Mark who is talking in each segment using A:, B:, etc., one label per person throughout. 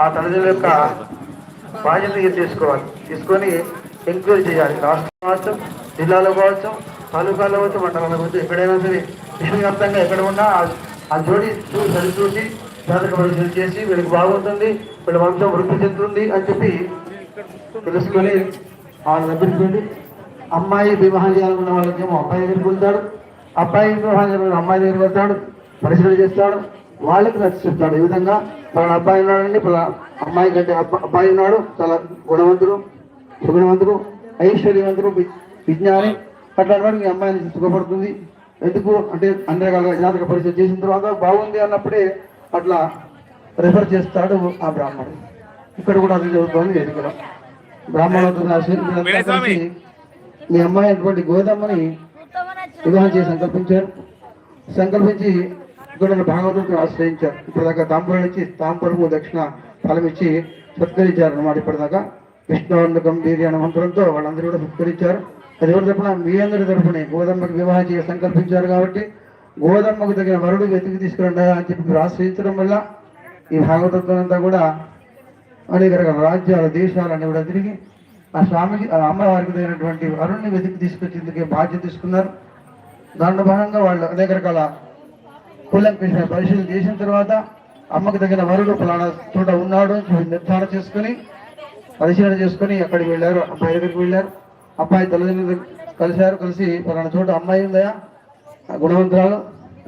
A: ఆ తల్లిదండ్రుల యొక్క బాధ్యత తీసుకోవాలి. తీసుకొని ఎంక్వైరీ చేయాలి. రాష్ట్రం కావచ్చు జిల్లాలో కావచ్చు తాలూకాలో కావచ్చు మండలంలో కావచ్చు ఎక్కడైనా సరే విశ్వవ్యాప్తంగా ఎక్కడ ఉన్నా ఆ- జోడి సరిచూసి జాతక పరిశీలన చేసి వీళ్ళకి బాగుంటుంది వీళ్ళ వంశం వృద్ధి చెందుతుంది అని చెప్పి తెలుసుకొని వాళ్ళని దగ్గరికి అమ్మాయి వివాహం చేయాలనుకున్న వాళ్ళకేమో అబ్బాయి దగ్గరికి వెళ్తాడు. అబ్బాయి వివాహం చేయాలనుకున్న అమ్మాయి దగ్గరికి వెళ్తాడు. పరిశీలన చేస్తాడు. వాళ్ళకి నచ్చి చెప్తాడు ఈ విధంగా పలానా అబ్బాయి ఉన్నాడండి పలానా అమ్మాయి కంటే అబ్బ- అబ్బాయి ఉన్నాడు చాలా గుణవంతుడు సుగుణవంతుడు ఐశ్వర్యవంతుడు విజ్ఞాని. అట్లాంటి ఈ అమ్మాయిని సుఖపడుతుంది ఎందుకు? అంటే అన్ని రకాల జాతక పరిచయం చేసిన తర్వాత బాగుంది అన్నప్పుడే అట్లా రెఫర్ చేస్తాడు ఆ బ్రాహ్మణుడు. ఇక్కడ కూడా అది జరుగుతుంది వీళ్ళంతా కలిసి మీ అమ్మాయి అయినటువంటి గోదమ్మని వివాహం చేసి సంకల్పించారు. సంకల్పించి ఇక్కడ భాగవతులతో ఆశ్రయించారు. ఇప్పటిదాకా తాంపురం ఇచ్చి తాంపురము దక్షిణ ఫలం ఇచ్చి సత్కరించారు అనమాట ఇప్పటిదాకా. విష్ణువందకం వీరి అనే మంత్రంతో వాళ్ళందరూ కూడా సత్కరించారు. అది ఎవరి తరపున? మీ అందరి తరపునే. గోదమ్మకు వివాహం చేసి సంకల్పించారు కాబట్టి గోదమ్మకు తగిన వరుడు వెతికి తీసుకురండి అని చెప్పి మీరు ఆశ్రయించడం వల్ల ఈ భాగవతత్వం అంతా కూడా అనేక రకాల రాజ్యాల దేశాలన్నీ కూడా తిరిగి ఆ స్వామికి ఆ అమ్మవారికి తగినటువంటి వరుణ్ణి వెతికి తీసుకొచ్చేందుకే బాధ్యత తీసుకున్నారు. దాంట్లో భాగంగా వాళ్ళు అనేక రకాల కులంకృష్ణ పరిశీలన చేసిన తర్వాత అమ్మకు తగిన వరుడు ఫలానా చోట ఉన్నాడు నిర్ధారణ చేసుకుని పరిశీలన చేసుకుని అక్కడికి వెళ్ళారు. అబ్బాయి దగ్గరికి వెళ్ళారు. అబ్బాయి తల్లిదండ్రులు కలిశారు. కలిసి ఫలానా చోట అమ్మాయి ఉందా ఆ గుణవంతురాలు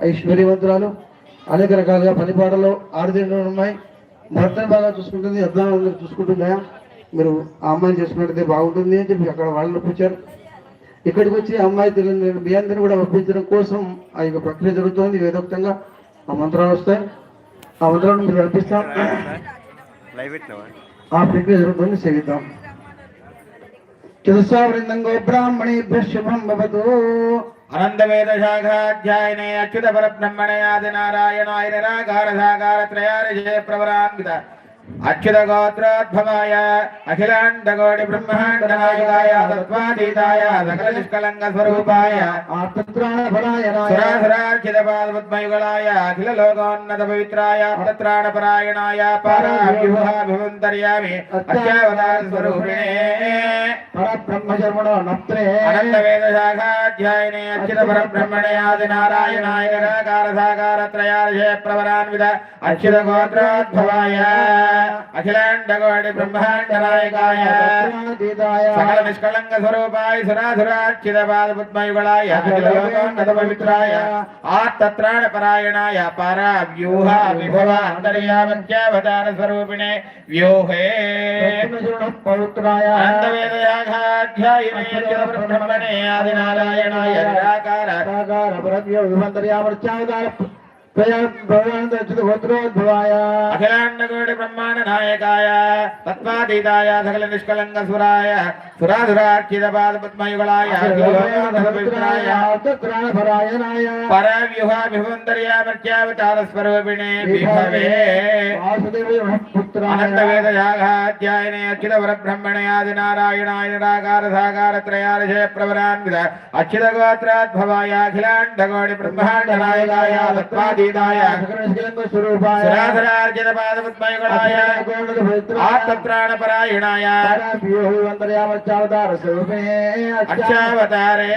A: ఐశ్వర్యవంతురాలు అనేక రకాలుగా పనిపాటలు ఆరుదిండు ఉన్నాయి. భర్తను బాగా చూసుకుంటుంది అర్థం చూసుకుంటుందా మీరు ఆ అమ్మాయిని చేసుకున్నట్టయితే బాగుంటుంది అని చెప్పి అక్కడ వాళ్ళు ఒప్పించారు. ఇక్కడికి వచ్చి అమ్మాయి తెలియని మీ అందరిని కూడా ఒప్పించడం కోసం ఆ యొక్క ప్రక్రియ జరుగుతోంది. వేదోక్తంగా ఆ మంత్రాలు వస్తాయి. ఆ మంత్రాలను మీరు నడిపిస్తాం ఆ ప్రక్రియ జరుగుతుంది. సేవిద్దాం. చతుస్సావృందంగో బ్రాహ్మణేభ్య శుభం భవతు.
B: అనంతవేదశాఖాధ్యాయనే అచ్యుత పరబ్రహ్మణే ఆది నారాయణాయ నిరాకార సాకార త్రయారిజయ ప్రవరాన్విత. అచ్యుత గోత్రోద్భవాయ అఖిలాండకోటి బ్రహ్మాండ నాయకాయ తత్వాతీతాయ సకల నిష్కలంక స్వరూపాయ సురాసురార్చిత పాదపద్మయుగళాయ అఖిల లోకోన్నత పవిత్రాయ తత్రాణ పరాయణాయ పరాభ్యుహాభివంతర్యామి అత్యావతార స్వరూపిణే
A: పరబ్రహ్మ శర్మణో నత్రే.
B: అనంత వేద శాఖాధ్యాయనే అచ్యుత పరబ్రహ్మణే ఆది నారాయణాయ నిరాకార సాకార త్రయార్షయ ప్రవరాన్విత అచ్యుత గోత్రోద్భవాయ అఖిలాండ కోటి బ్రహ్మాండ నాయకాయ సకల నిష్కళంక స్వరూపాయ సురాసురాచ్యుత పాద పద్మయుగళాయ అఖిల లోకోన్నత పవిత్రాయ ఆత్తత్రాణ పరాయణాయ పరా వ్యూహ విభవ అంతర్యామత్యావతార స్వరూపిణే వ్యూహే
A: పవిత్రాయ
B: అనంతవేదయాఘాధ్యాయనే బ్రహ్మణే ఆదినారాయణాయ నిరాకార
A: గోత్రోద్భవాయ
B: అఖిలాండకోటి బ్రహ్మాండ నాయకాయ తత్వాతీతాయ సకల నిష్కలంక సురాయ సురాసురార్చిత పాద పద్మయుగళాయ పవిత్రాయ
A: పరాయణాయ
B: పరవ్యూహాభివంతర్యామర్త్యావతార స్వరూపిణే విభవే అనంతవేదయాఘాధ్యాయనే అచ్యుత పరబ్రహ్మణే ఆది నారాయణాయ నిరాకార సాకార త్రయాలశయ ప్రవరాన్విత అచ్యుత గోత్రాద్భవాయ అఖిలాండకోటి బ్రహ్మాండ నాయకాయ తత్వాతీతాయ
A: స్వరూపాయ
B: సురాసురార్జిత పాద పద్మయుగళాయ ఆత్మత్రాణపరాయణాయ అక్షావతారే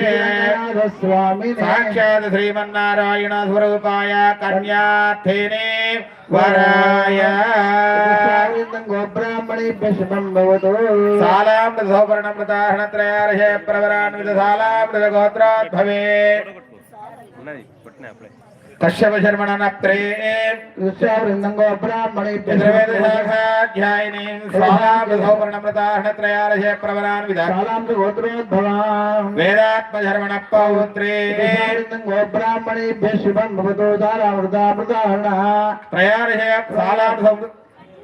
A: స్వామి
B: సాక్షాత్ శ్రీమన్నారాయణ స్వరూపాయ కన్యార్థినే వరాయ సాలామృత సౌపర్ణమృతాహణ త్రయార్షయ ప్రవరాన్విత సాలామృత గోత్రోద్భవే
C: ఉన్నది కొట్టినా అప్పుడే
B: కశ్యప శర్మణ నప్త్రే
A: ఋష్యావృందం గోబ్రాహ్మణేభ్య
B: చతుర్వేద శాఖాధ్యాయిని సాలామృత సౌపర్ణమృతాహణ త్రయార్షయ ప్రవరాన్విత
A: గోత్రోద్భవాం
B: వేదాత్మశర్మణ పౌత్రే
A: గోబ్రాహ్మణేభ్య శుభం భవతు దారామృతామృతాహరణ
B: త్రయార్షయ సాలామృతం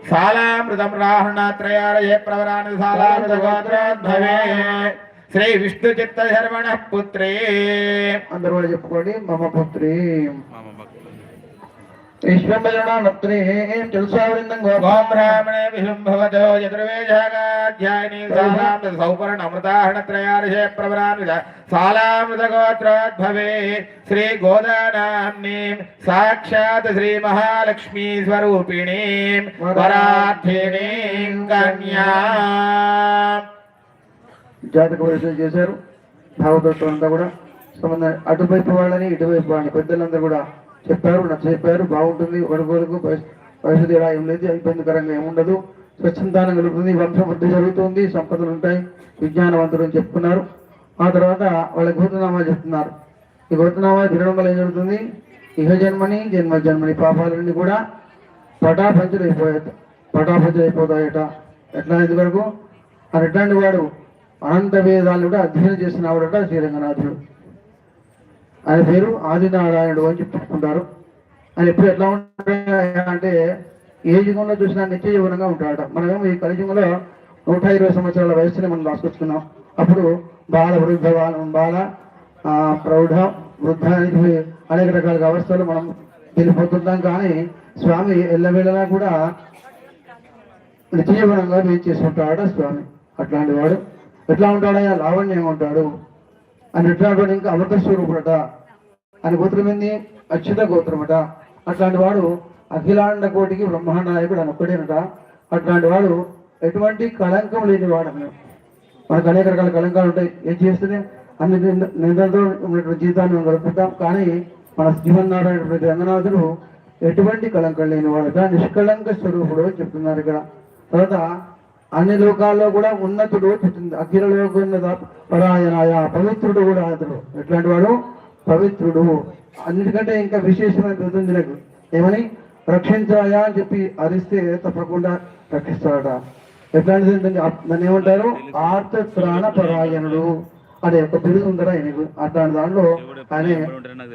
B: సాలామృతం రాహణ త్రయార్షయ ప్రవరాన్విత సాలామృత గోత్రోద్భవే శ్రీ విష్ణు చిత్త శర్మణ పుత్రే
A: అందరూ కూడా చెప్పుకోండి మమ పుత్రి
C: మామ భక్తులు
A: విశ్వంభజనాత్రే తులసావృందం
B: ఓం
A: గోపాల
B: బ్రాహ్మణే విశుంభవతో యజుర్వేదాధ్యాయని సాలాం సౌపర్ణ అమృతాహణ త్రయార్షే ప్రవరాన్విత సాలామృతగోత్రోద్భవే శ్రీ గోదానాంనీం సాక్షాత్ శ్రీ
A: జాతక పరిశీలన చేశారు. భావతత్వం అంతా కూడా సంబంధ అటువైపు వాళ్ళని ఇటువైపు వాళ్ళని పెద్దలందరూ కూడా చెప్పారు నచ్చ చెప్పారు బాగుంటుంది ఒకరికొరకు పరిస్థితి ఎలా ఏం లేదు ఇబ్బందికరంగా ఏముండదు స్వచ్ఛందానం కలుగుతుంది వంశవృద్ధి జరుగుతుంది సంపదలు ఉంటాయి విజ్ఞానవంతులు అని చెప్పుకున్నారు. ఆ తర్వాత వాళ్ళ గోతనామా చెప్తున్నారు. ఈ గోతనామా తినడం వల్ల ఏం జరుగుతుంది? ఇహ జన్మని జన్మ జన్మని పాపాలన్నీ కూడా పటాపంచులు అయిపోయాయట పటాపంచులు అయిపోతాయట ఎట్లా ఎందువరకు అని ఎట్లాంటి వాడు అనంత వేదాలను కూడా అధ్యయనం చేసిన ఆవిడట శ్రీరంగనాథుడు. ఆయన పేరు ఆదినారాయణుడు అని చెప్పుకుంటారు. ఆయన ఎప్పుడు ఎట్లా ఉంటాడు అంటే ఏ యుగంలో చూసినా నిత్య జీవనంగా ఉంటాడట. మనమేమో ఈ కలియుగంలో నూట ఇరవై సంవత్సరాల వయసుని మనం రాసుకొచ్చుకున్నాం అప్పుడు బాల వృద్ధ బాల- ఆ, ప్రౌఢ వృద్ధ అనేది అనేక రకాల అవస్థలు మనం వెళ్ళిపోతుంటాం. కానీ స్వామి ఎల్లవేళలా కూడా నిత్యజీవనంగా వేచి చేసుకుంటాడట స్వామి. అట్లాంటి వాడు ఎట్లా ఉంటాడయ్యా లావణ్యం ఉంటాడు అని ఎట్లాంటి ఇంకా అమృత స్వరూపుడట. అని గోత్రం ఏంది? అచ్యుత గోత్రమట. అట్లాంటి వాడు అఖిలాండ కోటికి బ్రహ్మాండ నాయకుడు అని ఒక్కడేనట. అట్లాంటి వాడు ఎటువంటి కళంకం లేని వాడు మనకు అనేక రకాల కళంకాలు ఉంటాయి. ఏం చేస్తేనే అన్ని నిందలతో ఉన్నటువంటి జీవితాన్ని మనం గడుపుతాం. కానీ మన జీవనారాయణ రంగనాథుడు ఎటువంటి కళంకం లేని వాడట. నిష్కళంక స్వరూపుడు చెప్తున్నారు ఇక్కడ. తర్వాత అన్ని లోకాల్లో కూడా ఉన్నతుడు అఖిల లోకోన్నత పరాయణాయ పవిత్రుడు కూడా అతడు. ఎట్లాంటి వాడు? పవిత్రుడు. అన్నిటికంటే ఇంకా విశేషమైన నాకు ఏమని? రక్షించాయా అని చెప్పి అరిస్తే తప్పకుండా రక్షిస్తాడట. ఎట్లాంటిది దాన్ని ఏమంటారు? ఆర్త త్రాణ పరాయణుడు. అదే ఒక బిరుదు ఉందరా ఆయనకు. అట్లాంటి దాంట్లో ఆయన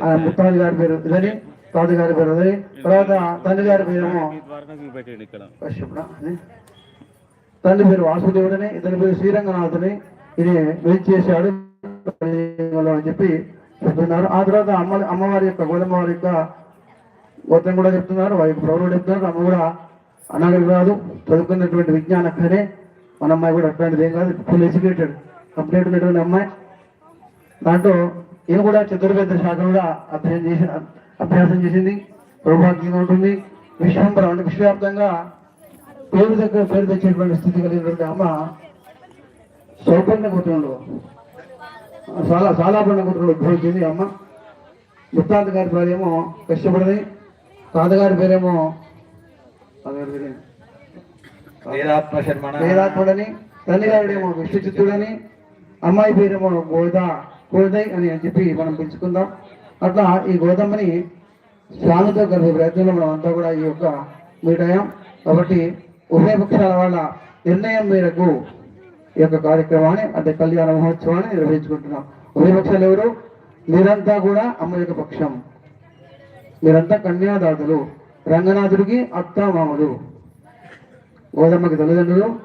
A: ఆయన ముత్తాది గారి పేరు ఇదని తాత గారి పేరు అదని తర్వాత తండ్రి గారి పేరేమో. తండ్రి పేరు వాసుదేవుడని ఇతని పేరు శ్రీరంగనాథుని ఇది వేచి చేశాడు. అని చెప్పి చెప్తున్నారు. ఆ తర్వాత అమ్మ అమ్మవారి యొక్క గోదమ్మ వారి యొక్క గోత్రం కూడా చెప్తున్నారు. వారి యొక్క చెప్తున్నారు. అమ్మ కూడా అనాగరి కాదు. చదువుకున్నటువంటి విజ్ఞాన ఖరే మన అమ్మాయి కూడా అట్లాంటిది ఏం కాదు. ఫుల్ ఎడ్యుకేటెడ్ కంప్లీట్ ఉన్నటువంటి అమ్మాయి. దాంట్లో ఈయన కూడా చతుర్వేద శాఖ కూడా అభ్యాసం చేసి అభ్యాసం చేసింది. సౌభాగ్యంగా ఉంటుంది. విశ్వంబరం అంటే విశ్వవ్యాప్తంగా పేరు దగ్గర పేరు తెచ్చేటువంటి స్థితి కలిగినటువంటి అమ్మ సౌపర్ణ పుత్రుడు చాలా సాలాపర్ణ పుత్రుడు ఉద్భవించింది అమ్మ. ముత్తాత గారి పేరేమో కష్టపడింది. తాతగారి పేరేమో వేదాత్ముడని తల్లి గారుడేమో విశ్వచిత్తుడని అమ్మాయి పేరేమో గోద గోదై అని అని చెప్పి మనం పిలుచుకుందాం. అట్లా ఈ గోదమ్మని స్వామితో కలిపే ప్రయత్నంలో మనం అంతా కూడా ఈ యొక్క మీట్ అయ్యాం కాబట్టి ఉభయ పక్షాల వాళ్ళ నిర్ణయం మేరకు ఈ యొక్క కార్యక్రమాన్ని అంటే కళ్యాణ మహోత్సవాన్ని నిర్వహించుకుంటున్నాం. ఉభయ పక్షాలు ఎవరు? మీరంతా కూడా అమ్మ యొక్క పక్షం. మీరంతా కన్యాదాతులు. రంగనాథుడికి అత్తామామలు. గోదమ్మకి తల్లిదండ్రులు.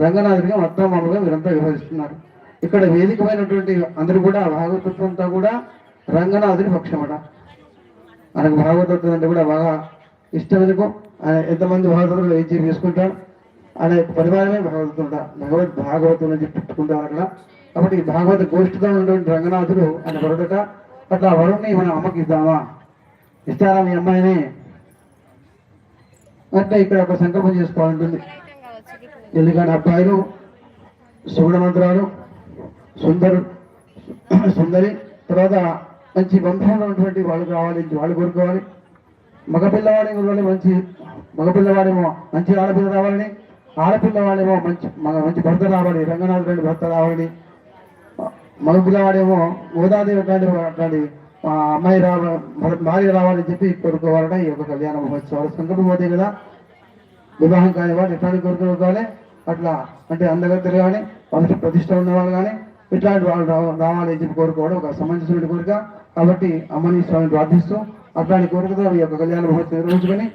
A: రంగనాథుడిగా అత్తామామలుగా మీరంతా వ్యవహరిస్తున్నారు ఇక్కడ వేదికమైనటువంటి అందరూ కూడా భాగవతత్వం అంతా కూడా రంగనాథుడి పక్షమట. మనకు భాగవతత్వం అంటే కూడా బాగా ఇష్టం ఎందుకు? ఎంతమంది భాగవతులు ఏం చేసి అనే ఆయన యొక్క పరివారమే భగవద్ భాగవతులు అని చెప్పుకుంటారు పెట్టుకుంటారు అక్కడ. కాబట్టి ఈ భాగవత గోష్ఠిగా ఉన్నటువంటి రంగనాథుడు ఆయన వరుడట అట్లా వరుణ్ణి మనం అమ్మకి ఇద్దామా? ఇస్తారా మీ అమ్మాయిని? అంటే ఇక్కడ ఒక సంకల్పం చేసుకోవాలంటుంది ఎందుకంటే అబ్బాయిలు సుగుణవంతురాలు సుందరు సుందరి తర్వాత మంచి వంశంలో ఉన్నటువంటి వాళ్ళు కావాలి వాళ్ళు కోరుకోవాలి. మగపిల్లవాడి వల్ల మంచి మగపిల్లవాడేమో మంచి ఆడపిల్ల రావాలని ఆడపిల్లవాడేమో మంచి మగ మంచి భర్త రావాలి రంగనాథ్ రెడ్డి భర్త రావాలని మగపిల్లవాడేమో గోదాదేవి అట్లాంటి అట్లాంటి ఆ అమ్మాయి రావాలి భార్య రావాలని చెప్పి కోరుకోవాలట ఈ యొక్క కళ్యాణ మహోత్సవాలు. సంకటం పోతే కదా వివాహం కాని వాడు ఎట్లాంటి కోరుకోవాలి అట్లా అంటే అందగత్తెలు కానీ వంశ ప్రతిష్ట ఉన్నవాళ్ళు కానీ ఇట్లాంటి వాళ్ళు రావ- రావాలి అని చెప్పి కోరుకోవడం ఒక సమంజసమైన కోరిక. కాబట్టి అమ్మని స్వామిని ప్రార్థిస్తూ అట్లాంటి కోరికతో ఈ యొక్క కళ్యాణ మహోత్సవం నిర్వహించుకొని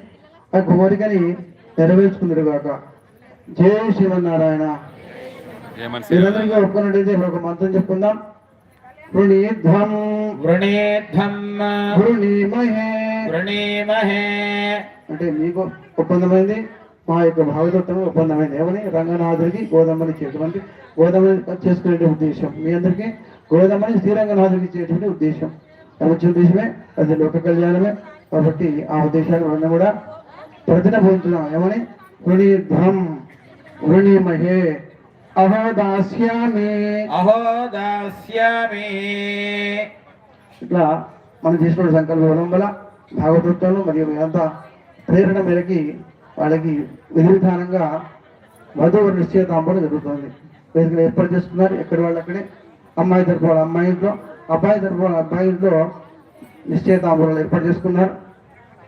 A: ఆ యొక్క కోరికని నెరవేర్చుకుందరు కాక జై శ్రీమన్నారాయణ. మీరందరికీ ఒప్పుకున్నట్టయితే ఇప్పుడు ఒక మంత్రం చెప్పుకుందాం. వృణీధ్వం.
B: వృణేద్ధం
A: వృణీమహే.
B: వృణీమహే.
A: అంటే మీకు ఒప్పందమైంది. మా యొక్క భాగవతం ఒప్పందమైంది ఏమని? రంగనాథుడికి గోదమ్మని ఇచ్చేటువంటి గోదమ్మని చేసుకునే ఉద్దేశం. మీ అందరికీ గోదమ్మని శ్రీరంగనాథుడికి ఇచ్చేటువంటి ఉద్దేశం. వచ్చే ఉద్దేశమే అది లోక కళ్యాణమే. కాబట్టి ఆ ఉద్దేశాన్ని మనం కూడా ప్రతిన పొందుతున్నాం. ఏమని? వృణీధ్వం వృణీమహే అహోదాస్యామి.
B: అహో దాస్యామి
A: ఇట్లా మనం చేసుకున్న సంకల్పం వల్ల భాగవతత్వాలు మరియు అంతా ప్రేరణ మేరకి వాళ్ళకి విధి విధానంగా వధువు నిశ్చయితాంబరం జరుగుతుంది. వేదికలు ఏర్పాటు చేసుకున్నారు. ఎక్కడి వాళ్ళు అక్కడే? అమ్మాయి తరపు వాళ్ళ అమ్మాయి ఇంట్లో. అబ్బాయి తరపు వాళ్ళ అబ్బాయి ఇంట్లో నిశ్చయితాంబరాలు ఏర్పాటు చేసుకున్నారు.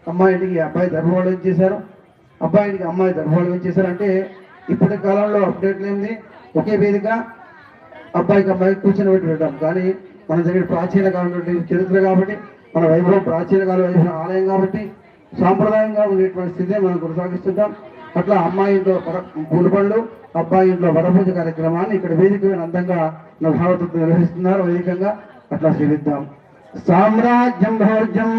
A: అమ్మాయి అబ్బాయి తరపు వాళ్ళు ఏం చేశారు? అబ్బాయి అమ్మాయి తరపు వాళ్ళు ఏం చేశారు అంటే ఇప్పటి కాలంలో అప్డేట్ లేనిది ఒకే వేదిక అబ్బాయికి అమ్మాయికి కూర్చొని పెట్టి పెట్టాం కానీ మన దగ్గర ప్రాచీన కాలం నుండి చరిత్ర కాబట్టి మన వైభవం ప్రాచీన కాలం వైభవం ఆలయం కాబట్టి సాంప్రదాయంగా ఉండేటువంటి స్థితిని మనం కొనసాగిస్తుంటాం. అట్లా అమ్మాయి ఇంట్లో వర అబ్బాయి ఇంట్లో వరపూజ కార్యక్రమాన్ని ఇక్కడ వేదిక అందంగా నా నిర్వహిస్తున్నారు. వేదికంగా అట్లా శ్రీవిద్దాం సామ్రాజ్యం భోజ్యం.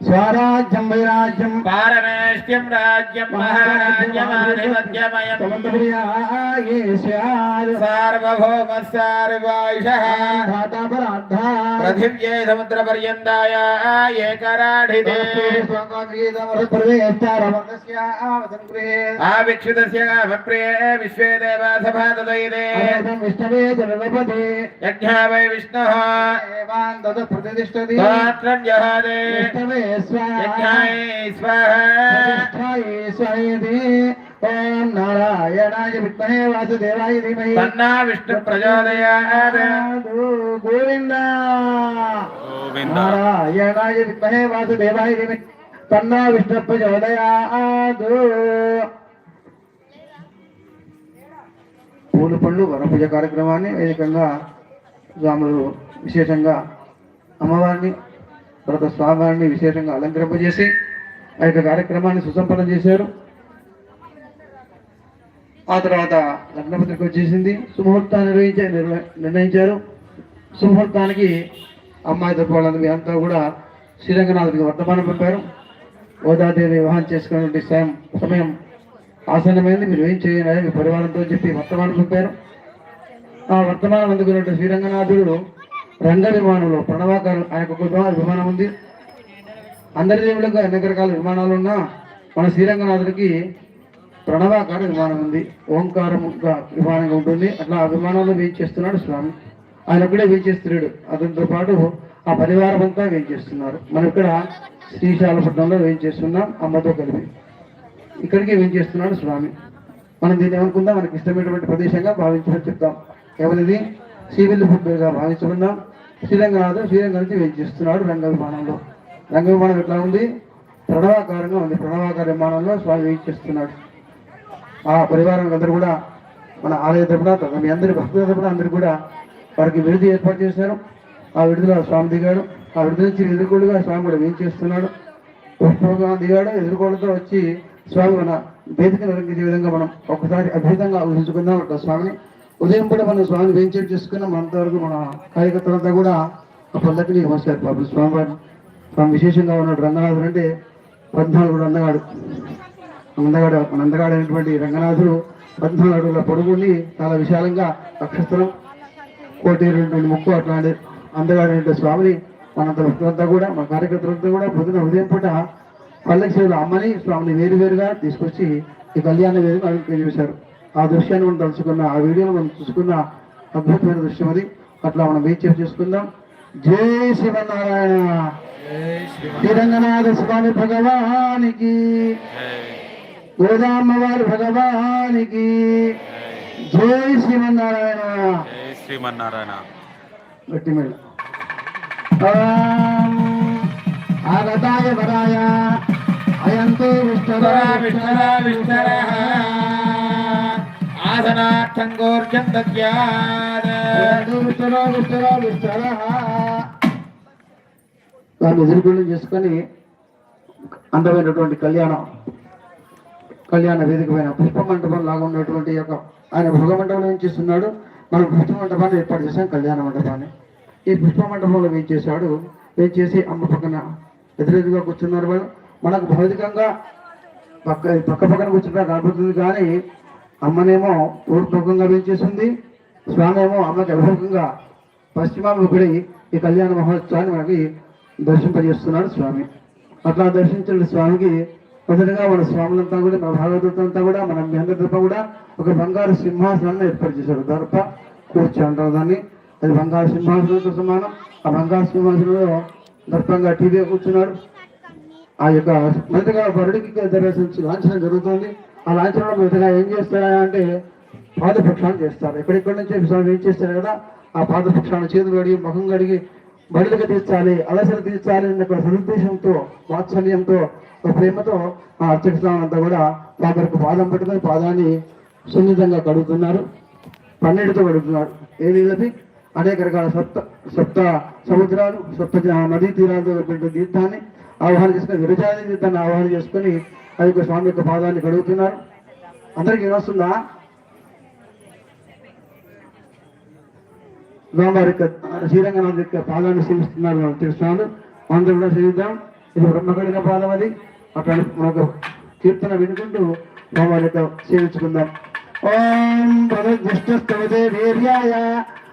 A: స్వరాజ్యం వైరాజ్యం.
B: పారమేష్ట్యం రాజ్యం సార్వభౌమ సార్వాయుష పృథివ్యే సముద్ర పర్యంతాయ ఏకరాఢితే ఆవిక్షితస్య ప్రియే విశ్వే దేవా సభాతదైదే యజ్ఞా వై విష్ణుః. స్తోత్రం జహాదే. విష్ణు ప్రచోదయాత్
A: గోవింద నారాయణాయ విద్మహే వాసుదేవాయ తన్నా విష్ణు ప్రచోదయాదు పూలు పళ్ళు వరపూజ కార్యక్రమాన్ని వేదికంగా స్వాములు విశేషంగా అమ్మవారిని తర్వాత స్వామివారిని విశేషంగా అలంకరింపజేసి ఆ యొక్క కార్యక్రమాన్ని సుసంపన్నం చేశారు. ఆ తర్వాత లగ్నపత్రిక వచ్చేసింది. సుముహూర్తాన్ని నిర్వహించే నిర్ణయించారు. సుముహూర్తానికి అమ్మాయి తరపు అంతా కూడా శ్రీరంగనాథుడికి వర్తమానం పంపారు. గోదాదేవి వివాహం చేసుకున్నటువంటి సమయం సమయం ఆసన్నమైంది. మీరు ఏం చేయాలి మీ పరివారంతో చెప్పి వర్తమానం పంపారు. ఆ వర్తమానం అందుకున్నటువంటి శ్రీరంగనాథుడు రంగ విమానంలో ప్రణవాకర్ ఆయన ఒక విమానం- ఉంది. అందరి దేవుళ్ళకు అనేక రకాల విమానాలు ఉన్నా మన శ్రీరంగనాథుడికి ప్రణవాకార విమానం ఉంది. ఓంకారం విమానంగా ఉంటుంది. అట్లా ఆ విమానంలో వేయించేస్తున్నాడు స్వామి. ఆయన ఒకడే వేయించేస్తున్నాడు అతనితో పాటు ఆ పరివారం అంతా వేయించేస్తున్నారు మనం ఇక్కడ శ్రీశాలపట్నంలో వేయించేస్తున్నాం అమ్మతో కలిపి. ఇక్కడికి వేయించేస్తున్నాడు స్వామి. మనం దీన్ని ఏమనుకుందాం? మనకి ఇష్టమైనటువంటి ప్రదేశంగా భావించమని చెప్తాం. ఎవరిది శ్రీవిల్లిపుట్టుగా భావించుకుందాం శ్రీరంగనాథం శ్రీరంగం నుంచి వేయించేస్తున్నాడు రంగ విమానంలో. రంగ విమానం ఎట్లా ఉంది? ప్రణవాకారంగా ఉంది. ప్రణవాకార విమానంలో స్వామి వేయించేస్తున్నాడు ఆ పరివారం అందరూ కూడా మన ఆలయ తరపున మీ అందరి భక్తుల తరపున అందరూ కూడా వారికి విడుదల ఏర్పాటు చేశారు. ఆ విడుదల స్వామి దిగాడు. ఆ విడుదల నుంచి ఎదుర్కోలుగా స్వామి కూడా వేయించేస్తున్నాడు పుష్పంగా దిగాడు. ఎదుర్కోలతో వచ్చి స్వామి మన వేదిక నిర్వహించే విధంగా మనం ఒకసారి అద్భుతంగా ఊహించుకుందాం అట్లా స్వామిని. ఉదయం కూడా మనం స్వామిని వెంచర్ చేసుకున్నాం అంతవరకు మన కార్యకర్తలంతా కూడా ఆ పల్లకి నమస్కారం. పాపం స్వామి వారిని స్వామి విశేషంగా ఉన్నాడు రంగనాథుడు అంటే పద్నాలుగు అందగాడు అందగాడు. మన అందగాడు అయినటువంటి రంగనాథుడు పద్నాలుగు అడుగుల పొడుగుని చాలా విశాలంగా నక్షత్రం కోటి రెండు ముక్కు అట్లాంటి అందగాడైన స్వామిని మనంత భక్తులంతా కూడా మన కార్యకర్తలంతా కూడా పొద్దున ఉదయం పూట పల్లకి సేవలు అమ్మని స్వామిని వేరువేరుగా తీసుకొచ్చి ఈ కళ్యాణ వేదిక అలంకరణ చేశారు ఆ దృశ్యాన్ని మనం తలుచుకున్న ఆ వీడియోను మనం చూసుకున్న అద్భుతమైన దృశ్యం అది. అట్లా మనం వెయిట్ చేసుకుందాం. జై శివనారాయణ. శ్రీరంగనాథ స్వామి భగవానికి. గోదామ్మవారి భగవానికి. జై. శ్రీమన్నారాయణ
C: జై శ్రీమన్నారాయణ.
A: గట్టి మేళ ఆగతాయ వరాయ. అయంతో
B: విష్ణురా విష్ణురా విష్ణురః ఆసనార్థం గోర్జం
A: దాన్ని చేసుకొని అందమైనటువంటి కళ్యాణం కళ్యాణ వేదిక పైన పుష్ప మండపం లాగా ఉన్నటువంటి యొక్క ఆయన భృగ మండపం ఏం చేస్తున్నాడు? మనం పుష్ప మండపాన్ని ఏర్పాటు చేసాం కళ్యాణ మండపాన్ని ఈ పుష్ప మంటపంలో ఏం చేశాడు? ఏం చేసి అమ్మ పక్కన ఎదురెదురుగా కూర్చున్నారు వాళ్ళు. మనకు భౌతికంగా పక్క పక్క పక్కన కూర్చుంటా కనబడుతుంది కానీ అమ్మనేమో పూర్వముఖంగా పెంచేసింది స్వామి ఏమో అమ్మకి అభిముఖంగా పశ్చిమాముఖుడి ఈ కళ్యాణ మహోత్సవాన్ని మనకి దర్శింపజేస్తున్నాడు స్వామి. అట్లా దర్శించిన స్వామికి మొదటగా మన స్వాములంతా కూడా మన భాగవతంతా కూడా మన మీ అందరి కూడా ఒక బంగారు సింహాసనాన్ని ఏర్పాటు చేశారు. దర్ప కూర్చో అంటారు దాన్ని. అది బంగారు సింహాసనంతో సమానం. ఆ బంగారు సింహాసనంలో దర్పంగా టీవీ కూర్చున్నాడు. ఆ యొక్క మొదటగా వరుడికి దర్శించి లాంఛనం జరుగుతుంది. ఆ లాంఛనంలో మిగతా ఏం చేస్తారా అంటే పాదపక్షాన్ని చేస్తారు. ఎక్కడెక్కడి నుంచి స్వామి ఏం చేస్తారు కదా ఆ పాదపక్షాన్ని చేతులు కడిగి ముఖం కడిగి బడులకు తీర్చాలి అలసలు తీర్చాలి అనే ఒక సదుద్దేశంతో వాత్సల్యంతో ఒక ప్రేమతో ఆ అర్చక స్వామి అంతా కూడా పాదరకు పాదం పెట్టుకొని పాదాన్ని సున్నితంగా కడుగుతున్నారు. పన్నెండుతో కడుగుతున్నారు. ఏ నీళ్ళది అనేక రకాల సప్త సప్త సముద్రాలు సప్త జ- నదీ తీరాలతో తీర్థాన్ని ఆహ్వానం చేసుకొని విరజాది తీర్థాన్ని ఆహ్వానం చేసుకొని ఆ స్వామి యొక్క పాదాన్ని గడుగుతున్నారు అందరికి వినొస్తుందా స్వామివారి యొక్క శ్రీరంగనాథ్ యొక్క పాదాన్ని సేవిస్తున్నారు తెలుస్తున్నాను అందరూ కూడా సేవిద్దాం ఇది బ్రహ్మకడిన పాదం అది. అక్కడ మనకు కీర్తన వినుకుంటూ స్వామివారి యొక్క సేవించుకుందాం. ఓం పదృష్టస్తవదే వీర్యాయ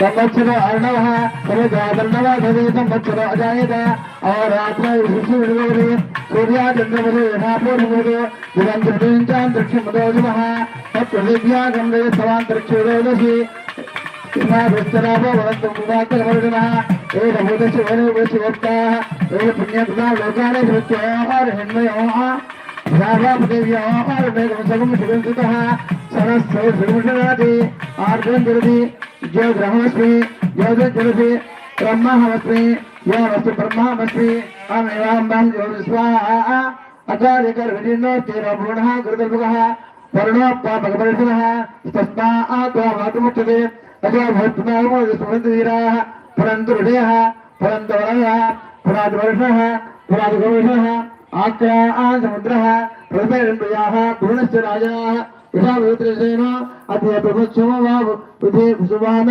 A: అదో రాజాయ సముద్ర అరణవ సముద్ర దండవాసది సముద్ర దండవాసది సంవత్సర సంవత్సర అర్ణవ సముద్ర దండవాసది సంవత్సర అజాయత అహోరాత్ర విశిష్యుడు సూర్యాచంద్రములు యథాపూర్వములు నిరంతరించాంతరిక్షముదో जय ब्रह्मस्मि जय जलसे ब्रह्महमस्मि, जय वस्तु ब्रह्महमस्मि जो स्वाहा अचार्य कर्मजिन्नो तेन पूर्णः गुरुदर्भकः वर्णोपापकपरिषदः तस्मा आत्मातमुच्यते अजो भूत्पुनः परन्तु हृदयः परन्तु वरयः पुरादिवर्षः पुरादिगौषः आक्रया समुद्रः हृदयः राजा राजाः ఇవాళ ఉదయం అదే ప్రభుత్వం వారు ఉదయం శుభాన